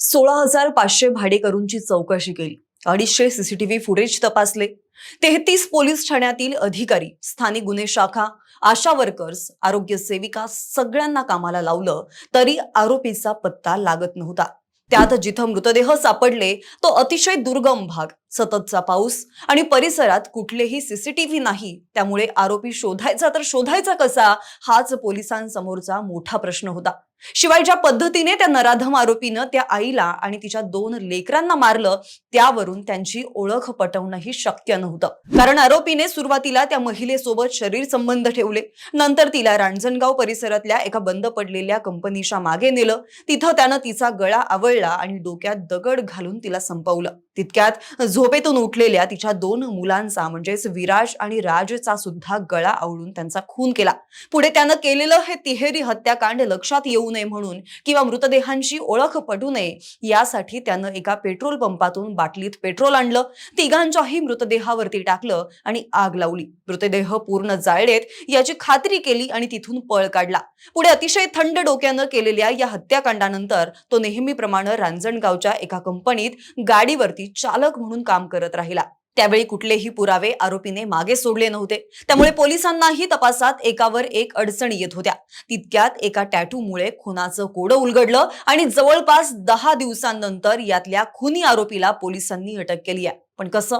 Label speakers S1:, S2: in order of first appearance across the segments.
S1: सोळा हजार पाचशे भाडेकरूंची चौकशी केली अडीचशे सीसीटीव्ही फुटेज तपासले. तेहतीस पोलीस ठाण्यातील अधिकारी स्थानिक गुन्हे शाखा आशा वर्कर्स आरोग्य सेविका सगळ्यांना कामाला लावलं तरी आरोपीचा पत्ता लागत नव्हता. त्यात जिथं मृतदेह सापडले तो अतिशय दुर्गम भाग सततचा पाऊस आणि परिसरात कुठलेही सीसीटीव्ही नाही त्यामुळे आरोपी शोधायचा तर शोधायचा कसा हाच पोलिसांसमोरचा मोठा प्रश्न होता. शिवाय ज्या पद्धतीने त्या नराधम आरोपीनं त्या आईला आणि तिच्या दोन लेकरांना मारलं त्यावरून त्यांची ओळख पटवणंही शक्य नव्हतं. कारण आरोपीने सुरुवातीला त्या महिलेसोबत शरीर संबंध ठेवले नंतर तिला रांजणगाव परिसरातल्या एका बंद पडलेल्या कंपनीच्या मागे नेलं तिथं त्यानं तिचा गळा आवळला आणि डोक्यात दगड घालून तिला संपवलं. तितक्यात झोपेतून उठलेल्या तिच्या दोन मुलांचा म्हणजेच विराज आणि राजचा सुद्धा गळा आवळून त्यांचा खून केला. पुढे त्यानं केलेलं हे तिहेरी हत्याकांड लक्षात येऊ नये म्हणून किंवा मृतदेहांची ओळख पटू नये यासाठी त्यानं एका पेट्रोल पंपातून बाटलीत पेट्रोल आणलं. तिघांच्याही मृतदेहावरती टाकलं आणि आग लावली. मृतदेह पूर्ण जाळलेत याची खात्री केली आणि तिथून पळ काढला. पुढे अतिशय थंड डोक्यानं केलेल्या या हत्याकांडानंतर तो नेहमीप्रमाणे रांजणगावच्या एका कंपनीत गाडीवरती चालक म्हणून काम करत राहिला. त्यावेळी कुठलेही पुरावे आरोपीने मागे सोडले नव्हते. त्यामुळे पोलिसांनाही तपासात एकावर एक अडचणी येत होत्या. तितक्यात एका टॅटूमुळे खुनाचं कोडं उलगडलं आणि जवळपास दहा दिवसांनंतर यातल्या खुनी आरोपीला पोलिसांनी अटक केली आहे. पण कसं?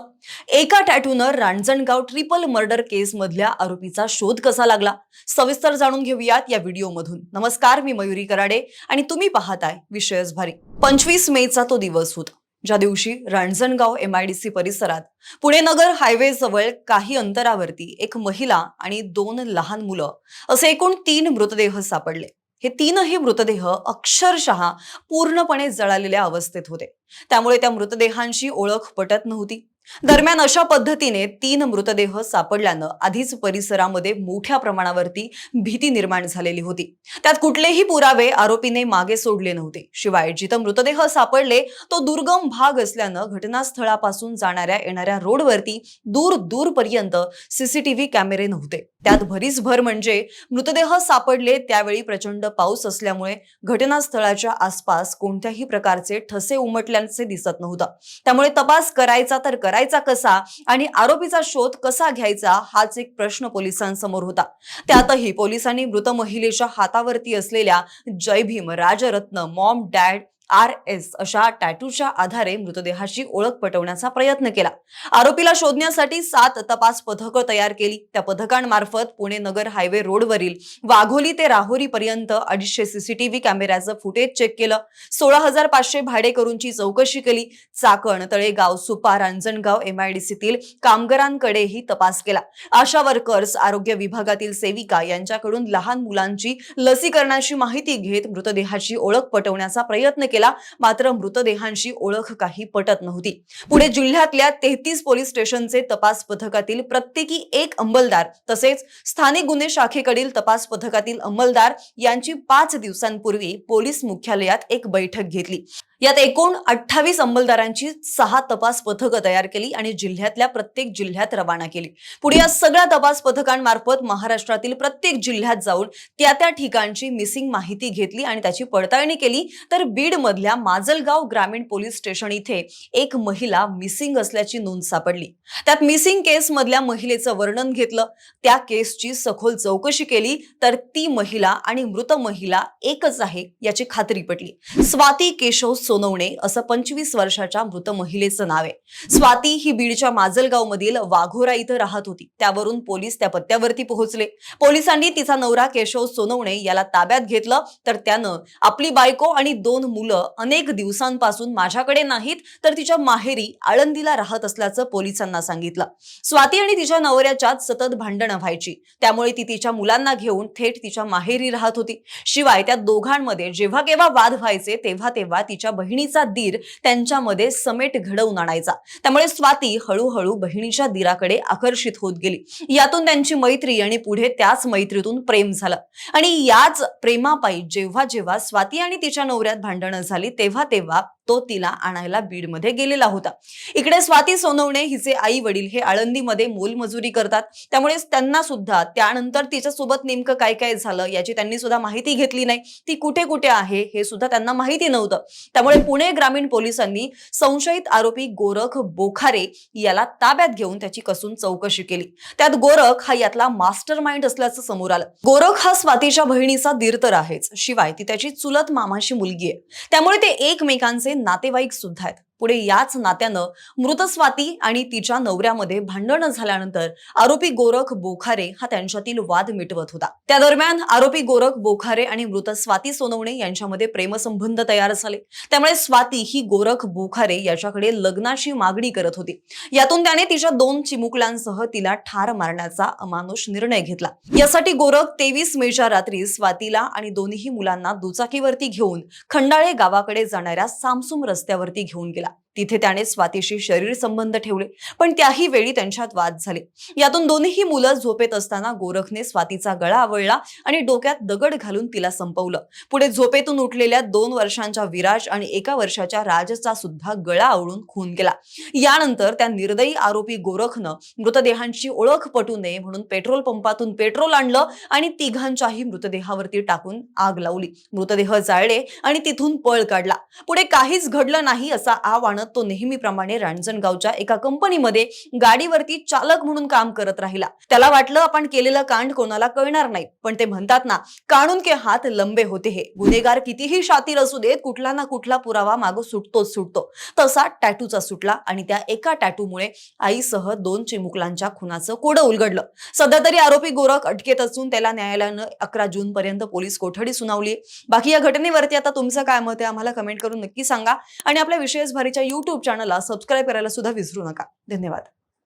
S1: एका टॅटूनं रांजणगाव ट्रिपल मर्डर केस मधल्या आरोपीचा शोध कसा लागला? सविस्तर जाणून घेऊयात या व्हिडिओमधून. नमस्कार मी मयुरी कराडे आणि तुम्ही पाहताय विषयच भारी. पंचवीस मेचा तो दिवस होता. ज्या दिवशी रांजणगाव सी परिसरात पुणे नगर हायवे जवळ काही अंतरावरती एक महिला आणि दोन लहान मुलं असे एकूण तीन मृतदेह सापडले. हे तीनही मृतदेह अक्षरशः पूर्णपणे जळालेल्या अवस्थेत होते. त्यामुळे त्या मृतदेहांची ओळख पटत नव्हती. दरम्यान अशा पद्धतीने तीन मृतदेह सापडल्यानं आधीच परिसरामध्ये मोठ्या प्रमाणावरती भीती निर्माण झालेली होती. त्यात कुठलेही पुरावे आरोपीने मागे सोडले नव्हते. शिवाय जिथं मृतदेह सापडले तो दुर्गम भाग असल्यानं घटनास्थळापासून जाणाऱ्या येणाऱ्या रोडवरती दूर दूरपर्यंत सीसीटीव्ही कॅमेरे नव्हते. त्यात भरीस भर म्हणजे मृतदेह सापडले त्यावेळी प्रचंड पाऊस असल्यामुळे घटनास्थळाच्या आसपास कोणत्याही प्रकारचे ठसे उमटल्याचे दिसत नव्हतं. त्यामुळे तपास करायचा तर करायचा कसा आणि आरोपीचा शोध कसा घ्यायचा हाच एक प्रश्न पोलिसांसमोर होता. त्यातही पोलिसांनी मृत महिलेच्या हातावरती असलेल्या जय Bhim Rajratna mom dad R S अशा टॅटूच्या आधारे मृतदेहाची ओळख पटवण्याचा प्रयत्न केला. आरोपीला शोधण्यासाठी सात तपास पथकं तयार केली. त्या पथकांमार्फत पुणे नगर हायवे रोडवरील वाघोली ते राहुरी पर्यंत अडीचशे सीसीटीव्ही कॅमेऱ्याचं फुटेज चेक केलं. सोळा हजार पाचशे भाडेकरूंची चौकशी केली. चाकण तळेगाव सुपा रांजणगाव एमआयडीसीतील कामगारांकडेही तपास केला. आशा वर्कर्स आरोग्य विभागातील सेविका यांच्याकडून लहान मुलांची लसीकरणाची माहिती घेत मृतदेहाची ओळख पटवण्याचा प्रयत्न केला. मात्र मृतदेहांची ओळख काही पटत नव्हती. पुढे जिल्ह्यातल्या तेहतीस पोलीस स्टेशनचे तपास पथकातील प्रत्येकी एक अंमलदार तसेच स्थानिक गुन्हे शाखेकडील तपास पथकातील अंमलदार यांची पाच दिवसांपूर्वी पोलीस मुख्यालयात एक बैठक घेतली. यात एकूण अठ्ठावीस अंमलदारांची सहा तपास पथकं तयार केली आणि जिल्ह्यातल्या प्रत्येक जिल्ह्यात रवाना केली. पुढे या सगळ्या तपास पथकांमार्फत महाराष्ट्रातील प्रत्येक जिल्ह्यात जाऊन त्या त्या ठिकाणची मिसिंग माहिती घेतली आणि त्याची पडताळणी केली. तर बीड मधल्या माजलगाव ग्रामीण पोलीस स्टेशन इथे एक महिला मिसिंग असल्याची नोंद सापडली. त्यात मिसिंग केस मधल्या महिलेचं वर्णन घेतलं. त्या केसची सखोल चौकशी केली. तर ती महिला आणि मृत महिला एकच आहे याची खात्री पटली. स्वाती केशव सोनवणे असं पंचवीस वर्षाच्या मृत महिलेचं नाव आहे. स्वाती ही बीडच्या माजलगाव मधील वाघोरा इथं राहत होती. त्यावरून पोलीस त्या पत्त्यावरती पोहोचले. पोलिसांनी तिचा नवरा केशव सोनवणे याला ताब्यात घेतलं तर त्यानं आपली बायको आणि दोन मुलं अनेक दिवसांपासून माझ्याकडे नाहीत तर तिच्या माहेरी आळंदीला राहत असल्याचं पोलिसांना सांगितलं. स्वाती आणि तिच्या नवऱ्याच्यात सतत भांडणं व्हायची. त्यामुळे ती तिच्या मुलांना घेऊन थेट तिच्या माहेरी राहत होती. शिवाय त्या दोघांमध्ये जेव्हा केव्हा वाद व्हायचे तेव्हा तेव्हा तिच्या बहिणीचा दीर त्यांच्यामध्ये समेट घडवून आणायचा. त्यामुळे स्वाती हळूहळू बहिणीच्या दीराकडे आकर्षित होत गेली. यातून त्यांची मैत्री आणि पुढे त्याच मैत्रीतून प्रेम झालं. आणि याच प्रेमापायी जेव्हा जेव्हा स्वाती आणि तिच्या नवऱ्यात भांडणं झाली तेव्हा तेव्हा तो तिला आणायला बीडमध्ये गेलेला होता. इकडे स्वाती सोनवणे हिचे आई वडील हे आळंदीमध्ये मोलमजुरी करतात. त्यामुळे त्यांना सुद्धा त्यानंतर तिच्यासोबत नेमकं काय काय झालं याची त्यांनी सुद्धा माहिती घेतली नाही. ती कुठे कुठे आहे हे सुद्धा त्यांना माहिती नव्हतं. त्यामुळे पुणे ग्रामीण पोलिसांनी संशयित आरोपी गोरख बोखारे याला ताब्यात घेऊन त्याची कसून चौकशी केली. त्यात गोरख हा यातला मास्टर माइंड असल्याचं समोर आलं. गोरख हा स्वातीच्या बहिणीचा दीर तर आहेच. शिवाय ती त्याची चुलत मामाची मुलगी आहे. त्यामुळे ते एकमेकांचे नातेवाईक सुद्धा आहेत. पुढे याच नात्यानं मृत स्वाती आणि तिच्या नवऱ्यामध्ये भांडण झाल्यानंतर आरोपी गोरख बोखारे हा त्यांच्यातील वाद मिटवत होता. त्या दरम्यान आरोपी गोरख बोखारे आणि मृत स्वाती सोनवणे यांच्यामध्ये प्रेमसंबंध तयार झाले. त्यामुळे स्वाती ही गोरख बोखारे याच्याकडे लग्नाची मागणी करत होती. यातून त्याने तिच्या दोन चिमुकल्यांसह तिला ठार मारण्याचा अमानुष निर्णय घेतला. यासाठी गोरख तेवीस मेच्या रात्री स्वातीला आणि दोन्ही मुलांना दुचाकीवरती घेऊन खंडाळे गावाकडे जाणाऱ्या सामसुम रस्त्यावरती घेऊन गेला. केला. तिथे त्याने स्वातीशी शरीर संबंध ठेवले पण त्याही वेळी त्यांच्यात वाद झाले. यातून दोन्ही मुलं झोपेत असताना गोरखने स्वातीचा गळा आवळला आणि डोक्यात दगड घालून तिला संपवलं. पुढे झोपेतून उठलेल्या दोन वर्षांच्या विराज आणि एका वर्षाच्या राजचा सुद्धा गळा आवळून खून केला. यानंतर त्या निर्दयी आरोपी गोरखनं मृतदेहांची ओळख पटू नये म्हणून पेट्रोल पंपातून पेट्रोल आणलं आणि तिघांच्याही मृतदेहावरती टाकून आग लावली. मृतदेह जाळले आणि तिथून पळ काढला. पुढे काहीच घडलं नाही असा आव आणत तो नेहमीप्रमाणे रांजणगावच्या एका कंपनीमध्ये गाडीवरती चालक म्हणून काम करत राहिला. त्याला वाटलं आपण केलेलं कांड कोणाला कळणार नाही. पण ते म्हणतात ना काढून के हात लंबे होते हे. गुन्हेगार कितीही शातीर असू देत कुठला ना कुठला पुरावा मागं सुटतोच सुटतो. तसा टॅटूचा सुटला आणि त्या एका टॅटूमुळे आईसह दोन चिमुकलांच्या खुनाचं कोडं उलगडलं. सध्या तरी आरोपी गोरख अटकेत असून त्याला न्यायालयानं अकरा जून पर्यंत पोलीस कोठडी सुनावली बाकी या घटनेवरती आता तुमचं काय मत आहे? आम्हाला कमेंट करून नक्की सांगा. आणि आपल्या विशेष भारीच्या युट्यूब चॅनलला सबस्क्राईब करायला सुद्धा विसरू नका. धन्यवाद.